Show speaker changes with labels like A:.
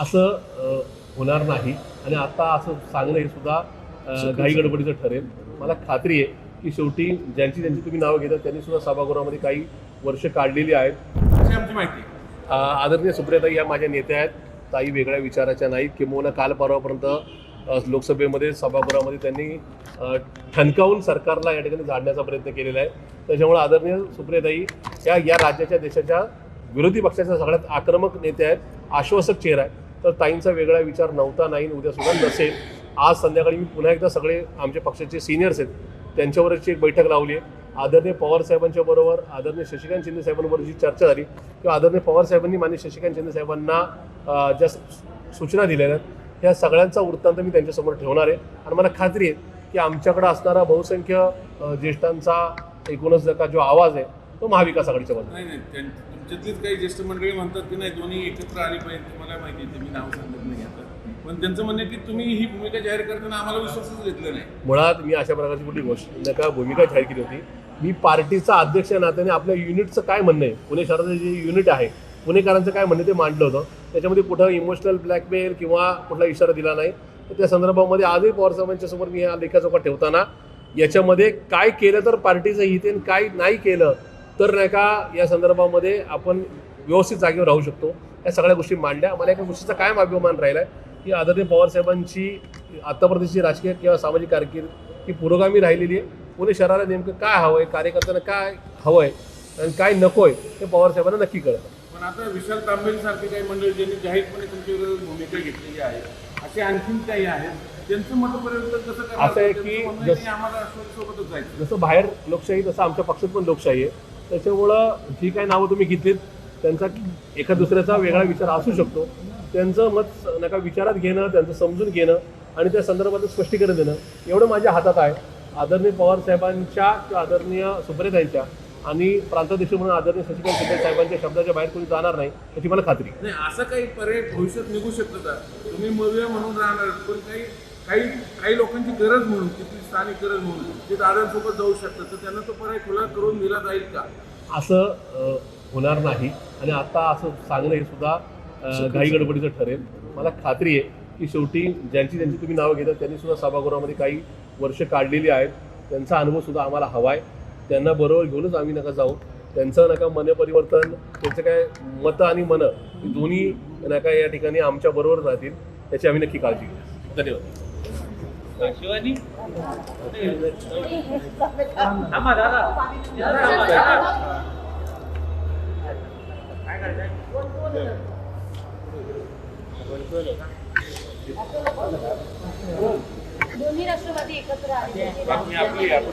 A: असं होणार नाही. आणि आता असं सांगणं हे सुद्धा घाई गडबडीचं ठरेल. मला खात्री आहे की शेवटी ज्यांची ज्यांची तुम्ही नावं घेता त्यांनी सुद्धा सभागृहामध्ये काही वर्ष काढलेली आहेत.
B: अशी आमची माहिती आहे.
A: आदरणीय सुप्रियाताई या माझ्या नेत्या आहेत. ताई वेगळ्या विचाराच्या नाहीत. किंबहुना काल परवापर्यंत अ, लोकसभेमध्ये सभागृहामध्ये त्यांनी अ, ठणकावून सरकारला या ठिकाणी झाडण्याचा प्रयत्न केलेला आहे. त्याच्यामुळे आदरणीय सुप्रियाताई या या राज्याच्या देशाच्या विरोधी पक्षाच्या सगळ्यात आक्रमक नेत्या आहेत. आश्वासक चेहरा आहे. तर ताईंचा वेगळा विचार नव्हता नाही उद्या सुद्धा नसेल. आज संध्याकाळी मी पुन्हा एकदा सगळे आमचे पक्षाचे सिनियर्स आहेत. त्यांच्यावरची एक बैठक लावली आहे. आदरणीय पवार साहेबांच्या बरोबर आदरणीय शशिकांत शिंदे साहेबांबरोबर जी चर्चा झाली किंवा आदरणीय पवार साहेबांनी मान्य शशिकांत शिंदे साहेबांना ज्या सूचना दिलेल्या आहेत त्या सगळ्यांचा वृत्तांत मी त्यांच्यासमोर ठेवणार आहे. आणि मला खात्री आहे की आमच्याकडे असणारा बहुसंख्य ज्येष्ठांचा एकूणच का जो आवाज आहे तो महाविकास आघाडीच्या बाजूने.
B: नाही नाही तुमच्यातलीच काही ज्येष्ठ मंडळी म्हणतात की नाही दोन्ही एकत्र आली पाहिजे तुम्हाला माहिती आहे मी नाव सांगत नाही आता. पण त्यांचं म्हणणं की तुम्ही ही भूमिका जाहीर करताना आम्हाला विश्वासच घेतला नाही.
A: मुळात मी अशा प्रकारची कुठली गोष्ट नका भूमिका जाहीर केली होती. मी पार्टीचा अध्यक्ष नात्याने आपल्या युनिटचं काय म्हणणं आहे? पुणे शहराचं जे युनिट आहे पुणेकरांचं काय म्हणणं ते मांडलं होतं. त्याच्यामध्ये कुठं इमोशनल ब्लॅकमेल किंवा कुठला इशारा दिला नाही. तर त्या संदर्भामध्ये आजही पवार साहेबांच्या समोर मी या लेखाचोका ठेवताना याच्यामध्ये काय केलं तर पार्टीचं हित आहे आणि काय नाही केलं तर नाही का या संदर्भामध्ये आपण व्यवस्थित जागेवर राहू शकतो. या सगळ्या गोष्टी मांडल्या. मला एका गोष्टीचा कायम अभिमान राहिला आहे की आदरणीय पवार साहेबांची आत्तापर्यंतची राजकीय किंवा सामाजिक कारकीर्द ही पुरोगामी राहिलेली आहे. पुणे शहराला नेमकं काय हवं आहे कार्यकर्त्यांना काय हवं आहे आणि काय नको आहे हे पवार साहेबांना नक्की कळतं.
B: पण आता विशाल तांबेल सारखे काही मंडळी ज्यांनी जाहीरपणे तुमच्या विरोधात भूमिका घेतलेली आहे असे आणखीन काही आहेत त्यांचं मतपर्यंत कसं करणार?
A: असं आहे की
B: आम्हाला जायचं.
A: जसं बाहेर लोकशाही तसं आमच्या पक्षात पण लोकशाही आहे. त्याच्यामुळं जी काही नावं तुम्ही घेतलीत त्यांचा एका दुसऱ्याचा वेगळा विचार असू शकतो. त्यांचं मत नका विचारात घेणं त्यांचं समजून घेणं आणि त्या संदर्भात स्पष्टीकरण देणं एवढं माझ्या हातात आहे. आदरणीय पवार साहेबांच्या किंवा आदरणीय सुप्रेताईंच्या आणि प्रांताध्यक्ष म्हणून आदरणीय शशिकांत शिंदे साहेबांच्या शब्दाच्या बाहेर कोणी जाणार नाही याची मला खात्री.
B: नाही असं काही पर्याय भविष्यात निघू शकतं का तुम्ही मव्य म्हणून राहणार पण काही काही काही लोकांची गरज म्हणून तिथली स्थानिक गरज म्हणून ते दादांसोबत जाऊ शकतात तर त्यांना तो पर्याय खुला करून दिला जाईल का?
A: असं होणार नाही. आणि आता असं सांगणं हे सुद्धा घाई गडबडीचं ठरेल. मला खात्री आहे की शेवटी ज्यांची ज्यांची तुम्ही नावं घेता त्यांनी सुद्धा सभागृहामध्ये काही वर्ष काढलेली आहेत. त्यांचा अनुभव सुद्धा आम्हाला हवा आहे त्यांना बरोबर घेऊनच आम्ही नका जाऊ. त्यांचं नका मन परिवर्तन त्यांचं काय मतं आणि मनं ही दोन्ही नका या ठिकाणी आमच्या बरोबर राहतील याची आम्ही नक्की काळजी घेऊ. धन्यवाद.
C: शिवानी थांबा दादा थांबा दादा काय करताय
D: दोन्ही राष्ट्रवादी एकत्र आले
B: बातमी आपली आहे, आपण